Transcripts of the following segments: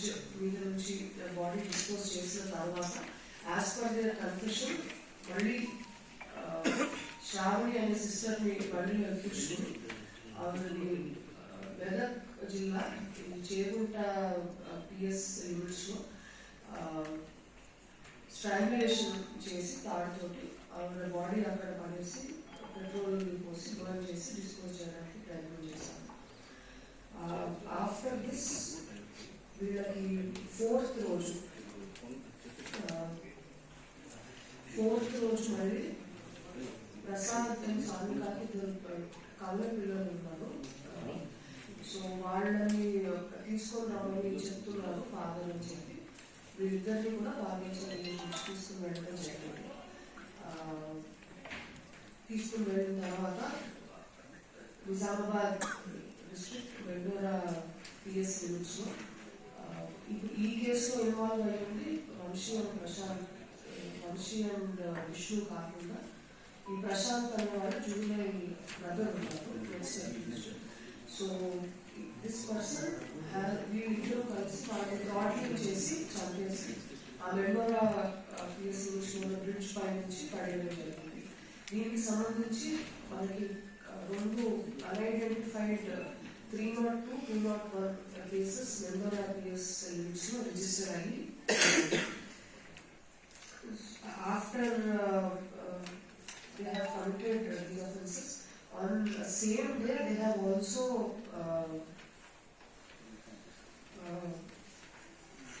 నుంచి మీద నుంచి బాడీ డిస్పోజ్ చేసిన తర్వాత యాజ్ పర్ దియర్ కన్ఫ్యూషన్ మళ్ళీ ఆ, శ్రావణి అనే సిస్టర్ని మళ్ళీ కూర్చుని ఆవిడని మెదక్ జిల్లా ఈ చేగుంట పిఎస్ యూనిట్స్లో స్ట్రాంగులేషన్ చేసి తాడుతోటి ఆవిడ బాడీ అక్కడ పడేసి ఫోర్త్ రోజు మళ్ళీ ప్రసాదం అండ్ దొరుకుతాడు ఇద్దరు కళ్ళ పిల్లలు ఉన్నారు. సో వాళ్ళని తీసుకొని రావాలని చెప్తున్నారు ఫాదర్ అని చెప్పి. వీళ్ళిద్దరిని కూడా బాగా తీసుకుని వెళ్ళడం జరిగింది. తీసుకుని వెళ్ళిన తర్వాత నిజామాబాద్ డిస్ట్రిక్ట్ వెండోరా పిఎస్ లిమిట్స్లో ఇప్పుడు ఈ కేసులో ఇన్వాల్వ్ అయ్యింది వంశీ ప్రశాంత్. వంశీ అండ్ విష్ణు కాకుండా ఈ ప్రశాంత్ అనే వాళ్ళు జూనియర్ బ్రదర్ ఉన్నారు. సో దిస్ పర్సన్ వీళ్ళిద్దరూ కలిసి వాళ్ళని థ్రాట్లింగ్ చేసి చంపేసి ఆ మెంబర్ పిఎస్ బ్రిడ్జ్ పై నుంచి పడేయడం జరిగింది. దీనికి సంబంధించి మనకి రెండు unidentified three not two two not one cases member RPS limits register అయ్యి after they have committed these offences on same day they have also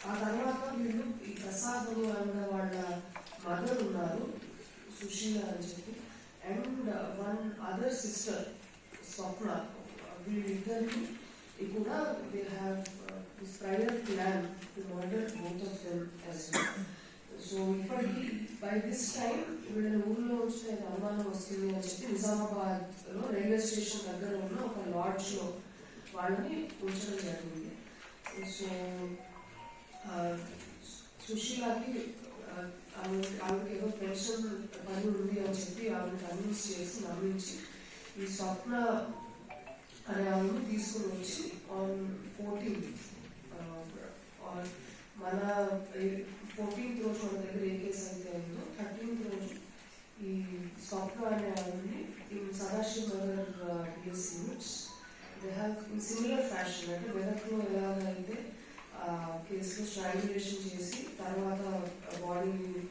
ఆ తర్వాత వీళ్ళు ఈ ప్రసాదులు అన్న వాళ్ళ మదర్ ఉన్నారు సుశీల అని చెప్పి. And one other sister Swapna వీళ్ళిద్దరిని కూడా they have this prior plan to murder both of them as so ఇప్పటికి బై దిస్ టైం వీళ్ళని ఊళ్ళో ఉంచితే అనుమానం వస్తుంది అని చెప్పి నిజామాబాద్లో రైల్వే స్టేషన్ దగ్గర ఉన్న ఒక లాడ్జ్లో వాళ్ళని ఉంచడం జరిగింది. సో సుశీలకి ఆవిడకి ఏదో పెన్షన్ పని ఉంది అని చెప్పి ఆవిడ కన్విన్స్ చేసి నమ్మించి ఈ స్వప్న అనే ఆవిడని తీసుకుని వచ్చి ఆన్ ఫోర్టీన్త్ మన ఫోర్టీన్త్ రోజు మన దగ్గర ఏ కేసు అయితే అయిందో థర్టీన్త్ రోజు ఈ స్వప్న అనే ఆవిడని ఈ Sadashiv Nagar DS units they have in similar fashion అంటే మెదక్లో ఎలాగైతే ఆ కేసులో స్ట్రాంగులేషన్ చేసి తర్వాత బాడీని